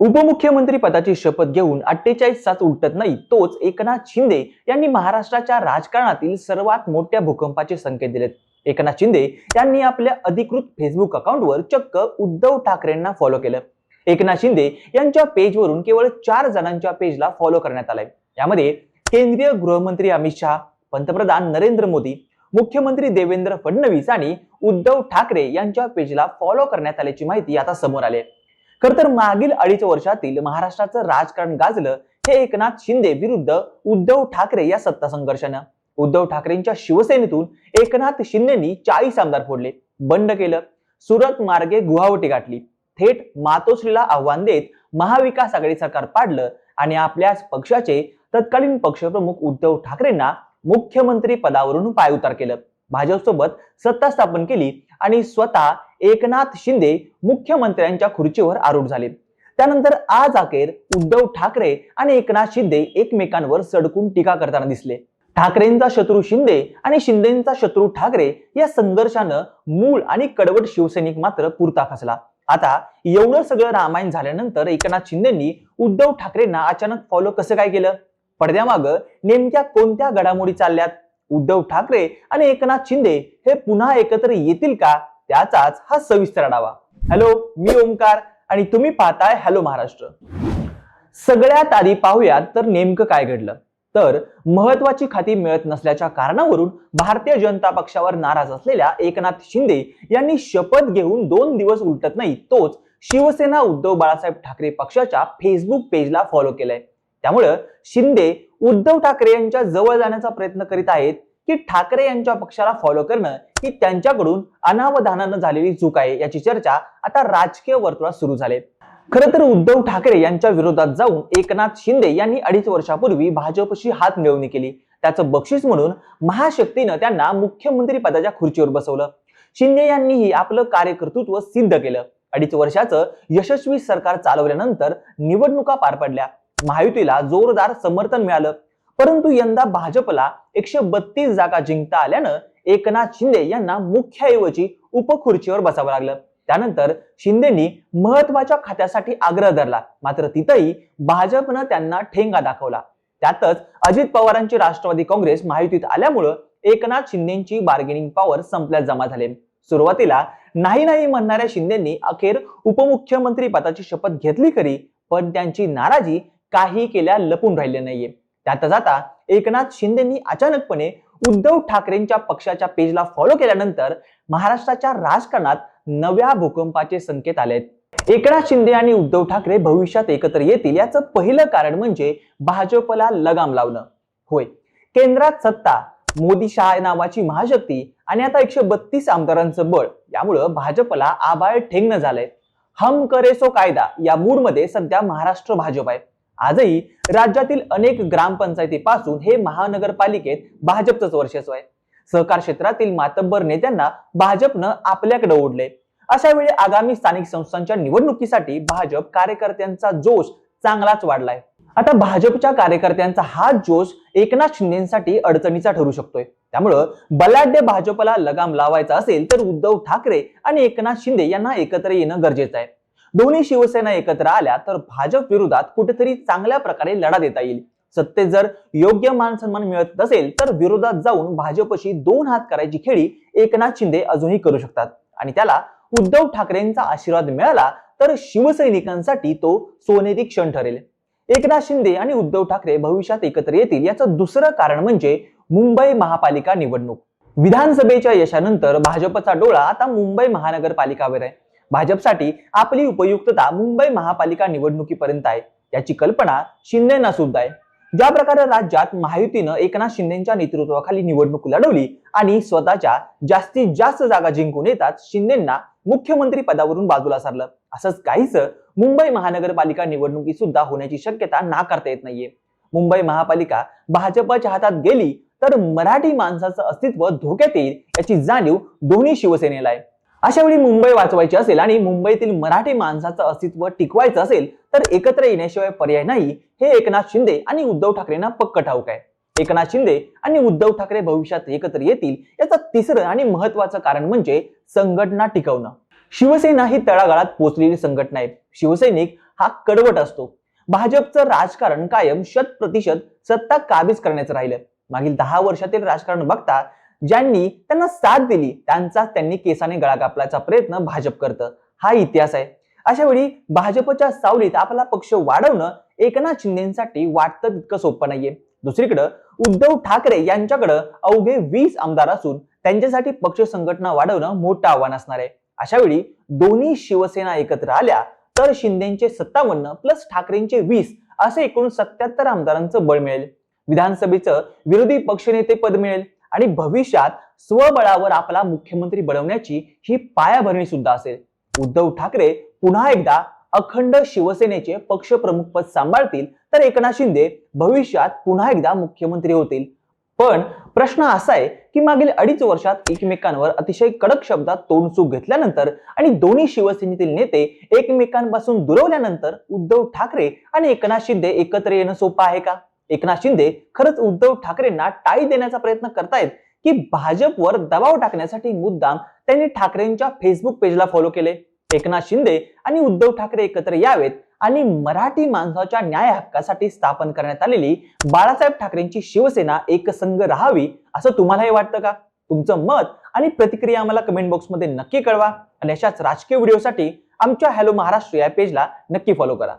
उपमुख्यमंत्री पदाची शपथ घेऊन अठ्ठेचाळीस तास उलटत नाही तोच एकनाथ शिंदे यांनी महाराष्ट्राच्या राजकारणातील सर्वात मोठ्या भूकंपाचे संकेत दिलेत. एकनाथ शिंदे यांनी आपल्या अधिकृत फेसबुक अकाउंटवर चक्क उद्धव ठाकरेंना फॉलो केलं. एकनाथ शिंदे यांच्या पेजवरून केवळ चार जणांच्या पेजला फॉलो करण्यात आलाय. यामध्ये केंद्रीय गृहमंत्री अमित शहा पंतप्रधान नरेंद्र मोदी मुख्यमंत्री देवेंद्र फडणवीस आणि उद्धव ठाकरे यांच्या पेजला फॉलो करण्यात आल्याची माहिती आता समोर आली आहे. खर तर मागील अडीच वर्षातील महाराष्ट्राचं राजकारण गाजलं हे एकनाथ शिंदे विरुद्ध उद्धव ठाकरे या सत्ता संघर्षानं उद्धव ठाकरेंच्या शिवसेनेतून एकनाथ शिंदेनी चाळीस आमदार फोडले बंड केलं सुरत मार्गे गुवाहाटी गाठली. थेट मातोश्रीला आव्हान देत महाविकास आघाडी सरकार पाडलं आणि आपल्याच पक्षाचे तत्कालीन पक्षप्रमुख उद्धव ठाकरेंना मुख्यमंत्री पदावरून पायउतार केलं. भाजपसोबत सत्ता स्थापन केली आणि स्वतः एकनाथ शिंदे मुख्यमंत्र्यांच्या खुर्चीवर आरूढ झाले. त्यानंतर आज अखेर उद्धव ठाकरे आणि एकनाथ शिंदे एकमेकांवर सडकून टीका करताना दिसले. ठाकरेंचा शत्रू शिंदे आणि शिंदेचा शत्रू ठाकरे या संघर्षानं मूळ आणि कडवट शिवसैनिक मात्र पुरता खचला आता एवढं सगळं रामायण झाल्यानंतर एकनाथ शिंदेंनी उद्धव ठाकरेंना अचानक फॉलो कसं काय केलं? पडद्यामागं नेमक्या कोणत्या घडामोडी चालल्यात? उद्धव ठाकरे आणि एकनाथ शिंदे हे पुन्हा एकत्र येतील का? त्याचाच हा सविस्तर आढावा. हॅलो मी ओमकार आणि तुम्ही पाहताय हॅलो महाराष्ट्र. सगळ्यात आधी पाहूयात तर नेमकं काय घडलं. तर महत्वाची खाती मिळत नसल्याच्या कारणावरून भारतीय जनता पक्षावर नाराज असलेल्या एकनाथ शिंदे यांनी शपथ घेऊन दोन दिवस उलटत नाही तोच शिवसेना उद्धव बाळासाहेब ठाकरे पक्षाच्या फेसबुक पेजला फॉलो केलाय. त्यामुळं शिंदे उद्धव ठाकरे यांच्या जवळ जाण्याचा प्रयत्न करीत आहेत की ठाकरे यांच्या पक्षाला फॉलो करणं ही त्यांच्याकडून अनावधानानं झालेली चूक आहे याची चर्चा आता राजकीय वर्तुळात सुरू झाले. खरं तर उद्धव ठाकरे यांच्या विरोधात जाऊन एकनाथ शिंदे यांनी अडीच वर्षापूर्वी भाजपशी हात मिळवणी केली. त्याचं बक्षीस म्हणून महाशक्तीनं त्यांना मुख्यमंत्री पदाच्या खुर्चीवर बसवलं. शिंदे यांनीही आपलं कार्यकर्तृत्व सिद्ध केलं. अडीच वर्षाचं यशस्वी सरकार चालवल्यानंतर निवडणुका पार पडल्या. महायुतीला जोरदार समर्थन मिळालं. परंतु यंदा भाजपला एकशे बत्तीस जागा जिंकता आल्यानं एकनाथ शिंदे यांना मुख्यऐवजी उपखुर्चीवर बसावं लागलं. त्यानंतर शिंदेनी महत्त्वाच्या खात्यासाठी आग्रह धरला. मात्र तिथंही भाजपनं त्यांना ठेंगा दाखवला. त्यातच अजित पवारांची राष्ट्रवादी काँग्रेस महायुतीत आल्यामुळं एकनाथ शिंदेची बार्गेनिंग पॉवर संपल्यात जमा झाले. सुरुवातीला नाही नाही म्हणणाऱ्या शिंदेनी अखेर उपमुख्यमंत्री पदाची शपथ घेतली खरी पण त्यांची नाराजी काही केल्या लपून राहिले नाहीये. त्यातच आता एकनाथ शिंदेनी अचानकपणे उद्धव ठाकरेंच्या पक्षाच्या पेजला फॉलो केल्यानंतर महाराष्ट्राच्या राजकारणात नव्या भूकंपाचे संकेत आलेत एकनाथ शिंदे आणि उद्धव ठाकरे भविष्यात एकत्र येतील याचं पहिलं कारण म्हणजे भाजपला लगाम लावणं. होय केंद्रात सत्ता मोदी शाह नावाची महाशक्ती आणि आता एकशे बत्तीस आमदारांचं बळ यामुळं भाजपला आबाळ ठेंगणं झालंय. हम करेसो कायदा या मूडमध्ये सध्या महाराष्ट्र भाजप आहे. आजही राज्यातील अनेक ग्रामपंचायतीपासून हे महानगरपालिकेत भाजपचंच वर्चस्व आहे. सहकार क्षेत्रातील मातब्बर नेत्यांना भाजपनं आपल्याकडे ओढले अशा वेळी आगामी स्थानिक संस्थांच्या निवडणुकीसाठी भाजप कार्यकर्त्यांचा जोश चांगलाच वाढलाय. आता भाजपच्या कार्यकर्त्यांचा हा जोश एकनाथ शिंदेसाठी अडचणीचा ठरू शकतोय. त्यामुळं बलाढ्य भाजपला लगाम लावायचा असेल तर उद्धव ठाकरे आणि एकनाथ शिंदे यांना एकत्र येणं गरजेचं आहे. दोन्ही शिवसेना एकत्र आल्या तर भाजप विरोधात कुठेतरी चांगल्या प्रकारे लढा देता येईल. सत्तेत जर योग्य मान सन्मान मिळत नसेल तर विरोधात जाऊन भाजपशी दोन हात करायची खेळी एकनाथ शिंदे अजूनही करू शकतात. आणि त्याला उद्धव ठाकरेंचा आशीर्वाद मिळाला तर शिवसैनिकांसाठी तो सोनेरी क्षण ठरेल. एकनाथ शिंदे आणि उद्धव ठाकरे भविष्यात एकत्र येतील याचं दुसरं कारण म्हणजे मुंबई महापालिका निवडणूक. विधानसभेच्या यशानंतर भाजपचा डोळा आता मुंबई महानगरपालिकावर आहे. भाजपसाठी आपली उपयुक्तता मुंबई महापालिका निवडणुकीपर्यंत आहे. याची कल्पना शिंदेना सुद्धा आहे. ज्या प्रकारे राज्यात महायुतीनं एकनाथ शिंदेच्या नेतृत्वाखाली निवडणूक लढवली आणि स्वतःच्या जास्तीत जास्त जागा जिंकून येतात शिंदेना मुख्यमंत्री पदावरून बाजूला सारलं. असंच काहीच मुंबई महानगरपालिका निवडणुकी सुद्धा होण्याची शक्यता नाकारता येत नाहीये. मुंबई महापालिका भाजपच्या हातात गेली तर मराठी माणसाचं अस्तित्व धोक्यात येईल याची जाणीव दोन्ही शिवसेनेला आहे. अशा वेळी मुंबई वाचवायची असेल आणि मुंबईतील मराठी माणसाचं अस्तित्व टिकवायचं असेल तर एकत्र येण्याशिवाय पर्याय नाही हे एकनाथ शिंदे आणि उद्धव ठाकरेंना पक्क ठाऊक आहे. एकनाथ शिंदे आणि उद्धव ठाकरे भविष्यात एकत्र येतील याचं तिसरं आणि महत्वाचं कारण म्हणजे संघटना टिकवणं. शिवसेना ही तळागाळात पोचलेली संघटना आहे. शिवसैनिक हा कडवट असतो. भाजपचं राजकारण कायम शत प्रतिशत सत्ता काबीज करण्याचं राहिलं मागील दहा वर्षातील राजकारण बघता ज्यांनी त्यांना साथ दिली त्यांचा त्यांनी केसाने गळा कापल्याचा प्रयत्न भाजप करतं. हा इतिहास आहे. अशा वेळी भाजपच्या सावलीत आपला पक्ष वाढवणं एकनाथ शिंदेसाठी वाटतं तितकं सोपं नाहीये. दुसरीकडं उद्धव ठाकरे यांच्याकडं अवघे वीस आमदार असून त्यांच्यासाठी पक्ष संघटना वाढवणं मोठं आव्हान असणार आहे. अशा वेळी दोन्ही शिवसेना एकत्र आल्या तर शिंदेचे सत्तावन्न प्लस ठाकरेंचे वीस असे एकूण सत्याहत्तर आमदारांचं बळ मिळेल. विधानसभेचं विरोधी पक्षनेते पद मिळेल. आणि भविष्यात स्वबळावर आपला मुख्यमंत्री बनवण्याची ही पायाभरणी सुद्धा असेल. उद्धव ठाकरे पुन्हा एकदा अखंड शिवसेनेचे पक्षप्रमुख पद सांभाळतील तर एकनाथ शिंदे भविष्यात पुन्हा एकदा मुख्यमंत्री होतील. पण प्रश्न असा आहे की मागील अडीच वर्षात एकमेकांवर अतिशय कडक शब्दात तोंडसूक घेतल्यानंतर आणि दोन्ही शिवसेनेतील नेते एकमेकांपासून दुरवल्यानंतर उद्धव ठाकरे आणि एकनाथ शिंदे एकत्र येणं सोपं आहे का? एकनाथ शिंदे खरंच उद्धव ठाकरेंना टाळी देण्याचा प्रयत्न करतायत की भाजपवर दबाव टाकण्यासाठी मुद्दाम त्यांनी ठाकरेंच्या फेसबुक पेजला फॉलो केले. एकनाथ शिंदे आणि उद्धव ठाकरे एकत्र यावेत आणि मराठी माणसाच्या न्याय हक्कासाठी स्थापन करण्यात आलेली बाळासाहेब ठाकरेंची शिवसेना एकसंघ राहावी असं तुम्हालाही वाटतं का? तुमचं मत आणि प्रतिक्रिया आम्हाला कमेंट बॉक्समध्ये नक्की कळवा. आणि अशाच राजकीय व्हिडिओसाठी आमच्या हॅलो महाराष्ट्र या पेजला नक्की फॉलो करा.